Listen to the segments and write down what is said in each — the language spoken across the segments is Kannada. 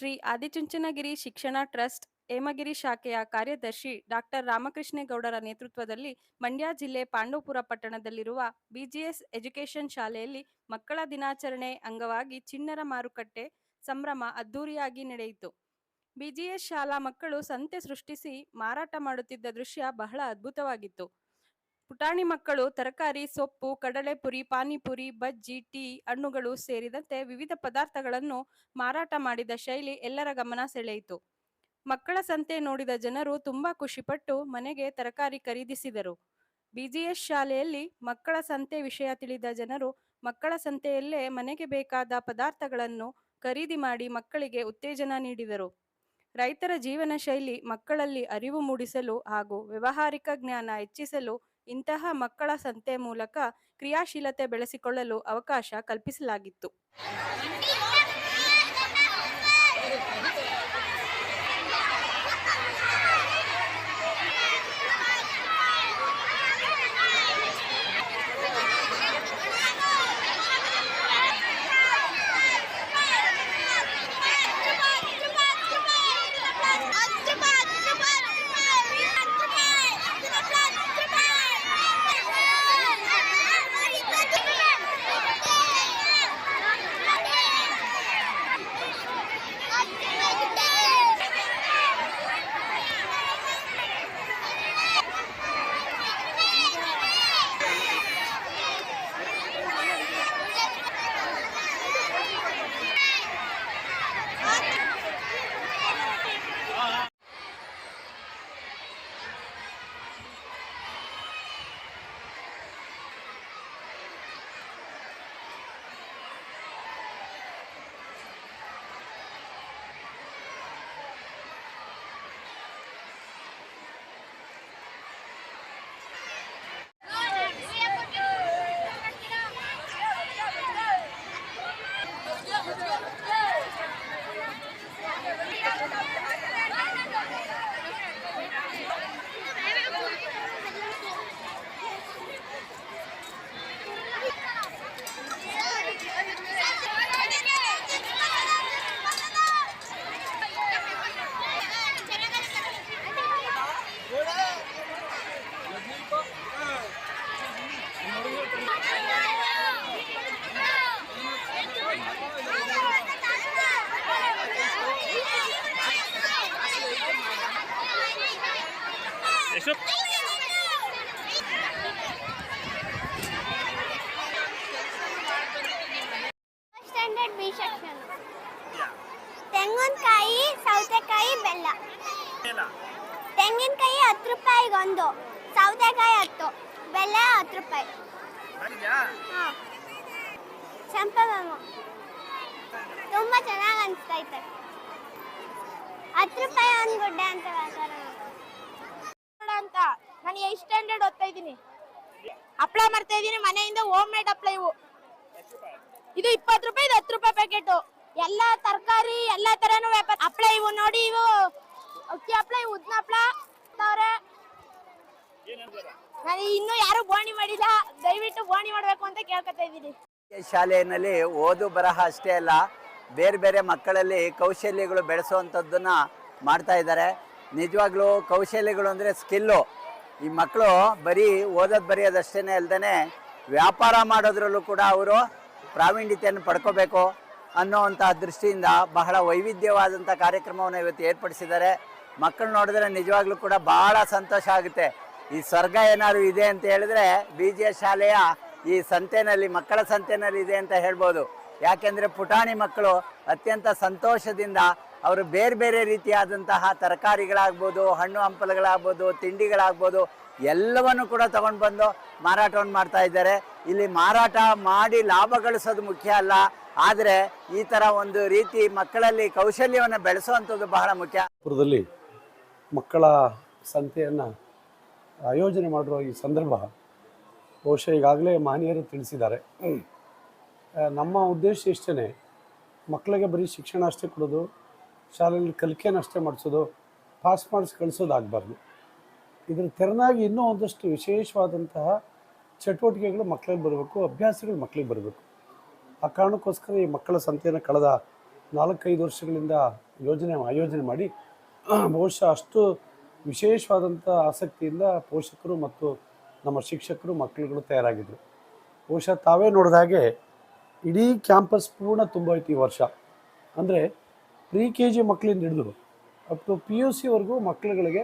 ಶ್ರೀ ಆದಿಚುಂಚನಗಿರಿ ಶಿಕ್ಷಣ ಟ್ರಸ್ಟ್, ಹೇಮಗಿರಿ ಶಾಖೆಯ ಕಾರ್ಯದರ್ಶಿ ಡಾಕ್ಟರ್ ರಾಮಕೃಷ್ಣೇಗೌಡರ ನೇತೃತ್ವದಲ್ಲಿ ಮಂಡ್ಯ ಜಿಲ್ಲೆ ಪಾಂಡವಪುರ ಪಟ್ಟಣದಲ್ಲಿರುವ ಬಿಜಿಎಸ್ ಎಜುಕೇಷನ್ ಶಾಲೆಯಲ್ಲಿ ಮಕ್ಕಳ ದಿನಾಚರಣೆ ಅಂಗವಾಗಿ ಚಿಣ್ಣರ ಮಾರುಕಟ್ಟೆ ಸಂಭ್ರಮ ಅದ್ದೂರಿಯಾಗಿ ನಡೆಯಿತು. ಬಿಜಿಎಸ್ ಶಾಲಾ ಮಕ್ಕಳು ಸಂತೆ ಸೃಷ್ಟಿಸಿ ಮಾರಾಟ ಮಾಡುತ್ತಿದ್ದ ದೃಶ್ಯ ಬಹಳ ಅದ್ಭುತವಾಗಿತ್ತು. ಪುಟಾಣಿ ಮಕ್ಕಳು, ತರಕಾರಿ, ಸೊಪ್ಪು, ಕಡಲೆಪುರಿ, ಪಾನಿಪುರಿ, ಬಜ್ಜಿ, ಟೀ ಹಣ್ಣುಗಳು ಸೇರಿದಂತೆ ವಿವಿಧ ಪದಾರ್ಥಗಳನ್ನು ಮಾರಾಟ ಮಾಡಿದ ಶೈಲಿ ಎಲ್ಲರ ಗಮನ ಸೆಳೆಯಿತು. ಮಕ್ಕಳ ಸಂತೆ ನೋಡಿದ ಜನರು ತುಂಬಾ ಖುಷಿಪಟ್ಟು ಮನೆಗೆ ತರಕಾರಿ ಖರೀದಿಸಿದರು. ಬಿಜಿಎಸ್ ಶಾಲೆಯಲ್ಲಿ ಮಕ್ಕಳ ಸಂತೆ ವಿಷಯ ತಿಳಿದ ಜನರು ಮಕ್ಕಳ ಸಂತೆಯಲ್ಲೇ ಮನೆಗೆ ಬೇಕಾದ ಪದಾರ್ಥಗಳನ್ನು ಖರೀದಿ ಮಾಡಿ ಮಕ್ಕಳಿಗೆ ಉತ್ತೇಜನ ನೀಡಿದರು. ರೈತರ ಜೀವನ ಶೈಲಿ ಮಕ್ಕಳಲ್ಲಿ ಅರಿವು ಮೂಡಿಸಲು ಹಾಗೂ ವ್ಯವಹಾರಿಕ ಜ್ಞಾನ ಹೆಚ್ಚಿಸಲು ಇಂತಹ ಮಕ್ಕಳ ಸಂತೆ ಮೂಲಕ ಕ್ರಿಯಾಶೀಲತೆ ಬೆಳೆಸಿಕೊಳ್ಳಲು ಅವಕಾಶ ಕಲ್ಪಿಸಲಾಗಿತ್ತು. ಎಷ್ಟು ಸ್ಟ್ಯಾಂಡರ್ಡ್ ಬಿ ಸೆಕ್ಷನ್ ತೆಂಗಿನಕಾಯಿ ಸೌತೆಕಾಯಿ ಬೆಲ್ಲ. ತೆಂಗಿನಕಾಯಿ ಹತ್ತು ರೂಪಾಯಿಗೆ ಒಂದು ಸೌತೆಕಾಯಿ ಹತ್ತು ಬೆಲ್ಲ ಹತ್ತು ರೂಪಾಯಿ. ಹಾಂ. ಸಂಪಗಮ್ಮ ತುಂಬ ಚೆನ್ನಾಗಿ ಅನಿಸ್ತೈತೆ ಹತ್ತು ರೂಪಾಯಿ ಒಂದು ಗುಡ್ಡೆ ಅಂತ ವ್ಯಾಪಾರ ನಾನು ಏಟ್ ಸ್ಟ್ಯಾಂಡರ್ಡ್ ಓದ್ತಾ ಇದ್ದೀನಿ. ಹಪ್ಳ ಮಾಡ್ತಾ ಇದ್ದೀನಿ, ಮನೆಯಿಂದ ಹೋಮ್ ಮೇಡ್ ಅಪ್ಲೈ ಇವು. ಇದು ಇಪ್ಪತ್ತು ರೂಪಾಯಿ, ಇದು ಹತ್ತು ರೂಪಾಯಿ ಪ್ಯಾಕೆಟ್ ಎಲ್ಲ ತರಕಾರಿ, ಎಲ್ಲ ತರನು ವ್ಯಾಪಾರ ಇವು ನೋಡಿ ಇವು. ಅಕ್ಕಿ ಹಪ್ಳ ಇವು ಉದ್ನ ಹಪ್ಳ ನಾನು ಇನ್ನೂ ಯಾರು ಬೋಣಿ ಮಾಡಿಲ್ಲ. ದಯವಿಟ್ಟು ಬೋಣಿ ಮಾಡ್ಬೇಕು ಅಂತ ಕೇಳ್ಕೊತಾ ಇದ್ದೀನಿ. ಶಾಲೆಯಲ್ಲಿ ಓದು ಬರಹ ಅಷ್ಟೇ ಅಲ್ಲ, ಬೇರೆ ಬೇರೆ ಮಕ್ಕಳಲ್ಲಿ ಕೌಶಲ್ಯಗಳು ಬೆಳೆಸುವಂಥದ್ದನ್ನ ಮಾಡ್ತಾ ಇದ್ದಾರೆ. ನಿಜವಾಗ್ಲೂ ಕೌಶಲ್ಯಗಳು ಅಂದರೆ ಸ್ಕಿಲ್ಲು ಈ ಮಕ್ಕಳು ಬರೀ ಓದೋದು ಬರೆಯೋದಷ್ಟೇ ಅಲ್ಲದೇ ವ್ಯಾಪಾರ ಮಾಡೋದ್ರಲ್ಲೂ ಕೂಡ ಅವರು ಪ್ರಾವೀಣ್ಯತೆಯನ್ನು ಪಡ್ಕೋಬೇಕು ಅನ್ನೋವಂತಹ ದೃಷ್ಟಿಯಿಂದ ಬಹಳ ವೈವಿಧ್ಯವಾದಂಥ ಕಾರ್ಯಕ್ರಮವನ್ನು ಇವತ್ತು ಏರ್ಪಡಿಸಿದ್ದಾರೆ. ಮಕ್ಕಳು ನೋಡಿದ್ರೆ ನಿಜವಾಗ್ಲೂ ಕೂಡ ಬಹಳ ಸಂತೋಷ ಆಗುತ್ತೆ. ಈ ಸ್ವರ್ಗ ಏನಾದ್ರು ಇದೆ ಅಂತ ಹೇಳಿದ್ರೆ ಬಿ ಜಿ ಎಸ್ ಶಾಲೆಯ ಈ ಸಂತೆನಲ್ಲಿ, ಮಕ್ಕಳ ಸಂತೆನಲ್ಲಿ ಇದೆ ಅಂತ ಹೇಳ್ಬೋದು. ಯಾಕೆಂದರೆ ಪುಟಾಣಿ ಮಕ್ಕಳು ಅತ್ಯಂತ ಸಂತೋಷದಿಂದ ಅವರು ಬೇರೆ ಬೇರೆ ರೀತಿಯಾದಂತಹ ತರಕಾರಿಗಳಾಗ್ಬೋದು ಹಣ್ಣು ಹಂಪಲುಗಳಾಗ್ಬೋದು ತಿಂಡಿಗಳಾಗ್ಬೋದು ಎಲ್ಲವನ್ನು ಕೂಡ ತಗೊಂಡು ಬಂದು ಮಾರಾಟವನ್ನು ಮಾಡ್ತಾ ಇದ್ದಾರೆ. ಇಲ್ಲಿ ಮಾರಾಟ ಮಾಡಿ ಲಾಭ ಗಳಿಸೋದು ಮುಖ್ಯ ಅಲ್ಲ ಆದರೆ ಈ ಥರ ಒಂದು ರೀತಿ ಮಕ್ಕಳಲ್ಲಿ ಕೌಶಲ್ಯವನ್ನು ಬೆಳೆಸುವಂಥದ್ದು ಬಹಳ ಮುಖ್ಯ. ಪುರದಲ್ಲಿ ಮಕ್ಕಳ ಸಂತೆಯನ್ನು ಆಯೋಜನೆ ಮಾಡಿರೋ ಈ ಸಂದರ್ಭ ಬಹುಶಃ ಈಗಾಗಲೇ ಮಾನ್ಯರು ತಿಳಿಸಿದ್ದಾರೆ. ನಮ್ಮ ಉದ್ದೇಶ ಇಷ್ಟೇ ಮಕ್ಕಳಿಗೆ ಬರೀ ಶಿಕ್ಷಣ ಅಷ್ಟೇ ಕೊಡೋದು ಶಾಲೆಯಲ್ಲಿ ಕಲಿಕೆನ ಅಷ್ಟೇ ಮಾಡಿಸೋದು ಪಾಸ್ ಮಾಡಿಸಿ ಕಳಿಸೋದಾಗಬಾರ್ದು ಇದರ ತೆರನಾಗಿ ಇನ್ನೂ ಒಂದಷ್ಟು ವಿಶೇಷವಾದಂತಹ ಚಟುವಟಿಕೆಗಳು ಮಕ್ಕಳಿಗೆ ಬರಬೇಕು, ಅಭ್ಯಾಸಗಳು ಮಕ್ಕಳಿಗೆ ಬರಬೇಕು. ಆ ಕಾರಣಕ್ಕೋಸ್ಕರ ಈ ಮಕ್ಕಳ ಸಂತೆಯನ್ನು ಕಳೆದ ನಾಲ್ಕೈದು ವರ್ಷಗಳಿಂದ ಯೋಜನೆ, ಆಯೋಜನೆ ಮಾಡಿ, ಬಹುಶಃ ಅಷ್ಟು ವಿಶೇಷವಾದಂಥ ಆಸಕ್ತಿಯಿಂದ ಪೋಷಕರು ಮತ್ತು ನಮ್ಮ ಶಿಕ್ಷಕರು ಮಕ್ಕಳುಗಳು ತಯಾರಾಗಿದ್ದರು ಬಹುಶಃ ತಾವೇ ನೋಡಿದ ಹಾಗೆ ಇಡೀ ಕ್ಯಾಂಪಸ್ ಪೂರ್ಣ ತುಂಬೋಯ್ತು ಈ ವರ್ಷ. ಅಂದರೆ ಪ್ರಿ ಕೆ ಜಿ ಮಕ್ಕಳಿಂದ ಹಿಡಿದು ಅಪ್ ಟು ಪಿ ಯು ಸಿವರೆಗೂ ಮಕ್ಕಳುಗಳಿಗೆ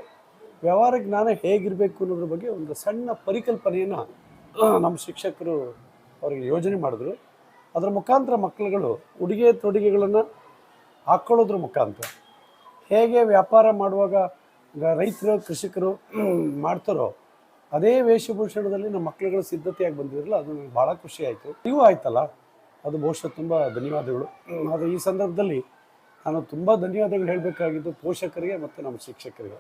ವ್ಯವಹಾರ ಜ್ಞಾನ ಹೇಗಿರಬೇಕು ಅನ್ನೋದ್ರ ಬಗ್ಗೆ ಒಂದು ಸಣ್ಣ ಪರಿಕಲ್ಪನೆಯನ್ನು ನಮ್ಮ ಶಿಕ್ಷಕರು ಅವರಿಗೆ ಯೋಜನೆ ಮಾಡಿದ್ರು. ಅದರ ಮುಖಾಂತರ ಮಕ್ಕಳುಗಳು ಉಡುಗೆ ತೊಡುಗೆಗಳನ್ನು ಹಾಕ್ಕೊಳ್ಳೋದ್ರ ಮುಖಾಂತರ ಹೇಗೆ ವ್ಯಾಪಾರ ಮಾಡುವಾಗ ರೈತರು, ಕೃಷಿಕರು ಮಾಡ್ತಾರೋ ಅದೇ ವೇಷಭೂಷಣದಲ್ಲಿ ನಮ್ಮ ಮಕ್ಕಳುಗಳು ಸಿದ್ಧತೆಯಾಗಿ ಬಂದಿರಲ್ಲ ಅದು ನನಗೆ ಭಾಳ ಖುಷಿ ಆಯಿತು. ನೀವು ಆಯ್ತಲ್ಲ, ಅದು ಬಹುಶಃ ತುಂಬ ಧನ್ಯವಾದಗಳು. ಆದರೆ ಈ ಸಂದರ್ಭದಲ್ಲಿ ನಾನು ತುಂಬ ಧನ್ಯವಾದಗಳು ಹೇಳಬೇಕಾಗಿದ್ದು ಪೋಷಕರಿಗೆ ಮತ್ತು ನಮ್ಮ ಶಿಕ್ಷಕರಿಗೆ.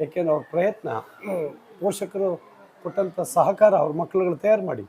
ಯಾಕೆಂದ್ರೆ ಅವ್ರ ಪ್ರಯತ್ನ, ಪೋಷಕರು ಕೊಟ್ಟಂಥ ಸಹಕಾರ ಅವ್ರ ಮಕ್ಕಳುಗಳು ತಯಾರು ಮಾಡಿ.